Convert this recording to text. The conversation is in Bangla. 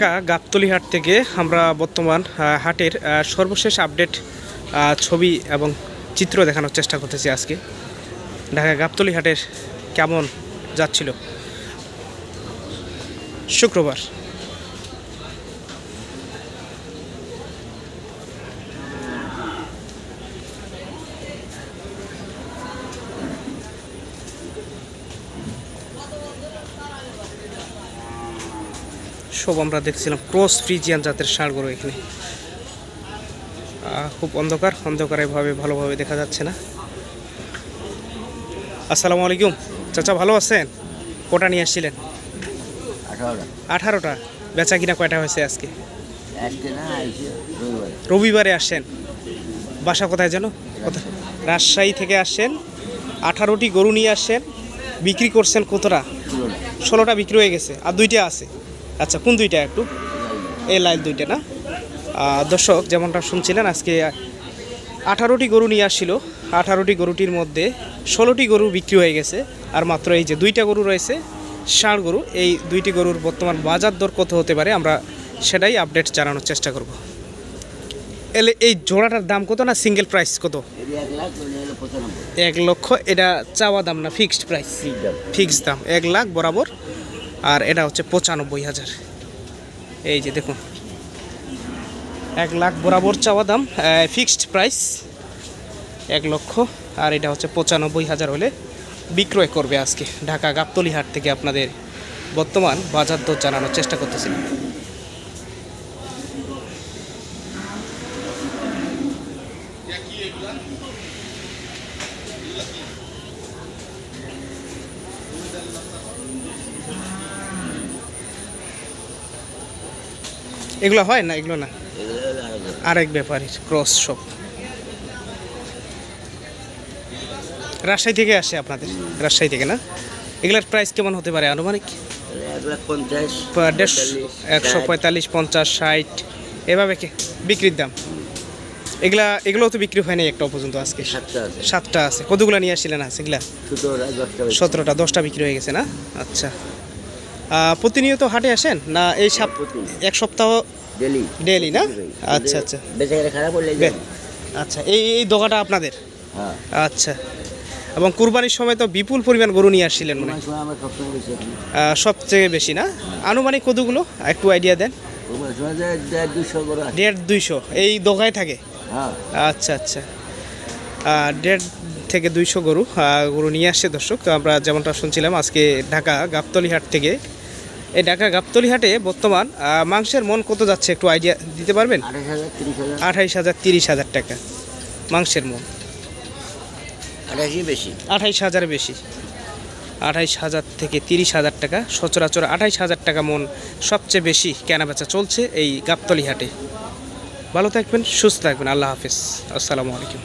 ঢাকা গাবতলি হাট থেকে আমরা বর্তমান হাটের সর্বশেষ আপডেট ছবি এবং চিত্র দেখানোর চেষ্টা করতেছি আজকে। ঢাকা গাবতলি হাটের কেমন যাচ্ছিল? শুক্রবার। সব আমরা দেখছিলাম। ক্রস ফ্রিজিয়ান জাতের ষাঁড়গুলো এখানে। খুব অন্ধকার। অন্ধকারেভাবে ভালোভাবে দেখা যাচ্ছে না। আসসালামু আলাইকুম। চাচা ভালো আছেন? কটা নিয়ে আসছিলেন? আঠারোটা। বেচা কিনা কয়টা হয়েছে আজকে? রবিবার। আসেন বাসা কোথায় যেন? রাজশাহী থেকে আসছেন। আঠারোটি গরু নিয়ে আসছেন। বিক্রি করছেন কতটা? ষোলোটা বিক্রি হয়ে গেছে। আর দুইটা আছে। আচ্ছা কোন দুইটা একটু? এই লাইল দুইটা না? দর্শক যেমনটা শুনছিলেন আজকে আঠারোটি গরু নিয়ে আসছিল। আঠারোটি গরুটির মধ্যে ষোলোটি গরু বিক্রি হয়ে গেছে। আর মাত্র এই যে দুইটা গরু রয়েছে ষাঁড় গরু এই দুইটি গরুর বর্তমান বাজার দর কত হতে পারে? আমরা সেটাই আপডেট জানানোর চেষ্টা করব। এলে এই জোড়াটার দাম কত না সিঙ্গেল প্রাইস কত? এক লক্ষ এটা চাওয়া দাম না ফিক্সড প্রাইস ফিক্সড দাম এক লাখ বরাবর। আর এটা হচ্ছে পঁচানব্বই হাজার। এই যে দেখুন। এক লাখ বরাবর চাওয়া দাম ফিক্সড প্রাইস এক লক্ষ। আর এটা হচ্ছে পঁচানব্বই হাজার হলে বিক্রয় করবে আজকে। ঢাকা গাবতলি হাট থেকে আপনাদের বর্তমান বাজার দর জানানোর চেষ্টা করতেছিলাম এগুলো হয় না এগুলো না। আরেক ব্যাপারীর ক্রস সব রাজশাহী থেকে আসে আপনাদের? রাজশাহী থেকে না? এগুলার প্রাইস কেমন হতে পারে আনুমানিক? একশো পঁয়তাল্লিশ পঞ্চাশ ষাট এভাবে কে? বিক্রির দাম? এগুলা এগুলো তো বিক্রি হয়নি একটা পর্যন্ত আজকে। সাতটা আছে। কতগুলো নিয়ে আসছিলেন আছে এগুলা? সতেরোটা দশটা বিক্রি হয়ে গেছে না? আচ্ছা। প্রতিনিয়ত হাটে আসেন না এই সাপ এক সপ্তাহ ডেলি। ডেলি না? আচ্ছা আচ্ছা। খারাপ আচ্ছা এই এই দোকানটা আপনাদের? হ্যাঁ। আচ্ছা। এবং কুরবানির সময় তো বিপুল পরিমাণ গরু নিয়ে আসছিলেন মনে হয়। সবচেয়ে বেশি না? আনুমানিক কতগুলো? একটু আইডিয়া দেন। দেড় দুইশো এই দোকায় থাকে? হ্যাঁ। আচ্ছা আচ্ছা। দেড় থেকে দুইশো গরু গরু নিয়ে আসছে দর্শক। তো আমরা যেমনটা শুনছিলাম আজকে ঢাকা গাবতলি হাট থেকে এই ঢাকা গাবতলি হাটে বর্তমান মাংসের মন কত যাচ্ছে একটু আইডিয়া দিতে পারবেন? আঠাইশ হাজার, তিরিশ হাজার টাকা মাংসের মন। বেশি আঠাইশ হাজার বেশি। আঠাইশ হাজার থেকে তিরিশ হাজার টাকা, সচরাচর আঠাইশ হাজার টাকা মন সবচেয়ে বেশি কেনাবেচা চলছে এই গাবতলি হাটে ভালো থাকবেন, সুস্থ থাকবেন, আল্লাহ হাফিজ। আসসালামু আলাইকুম।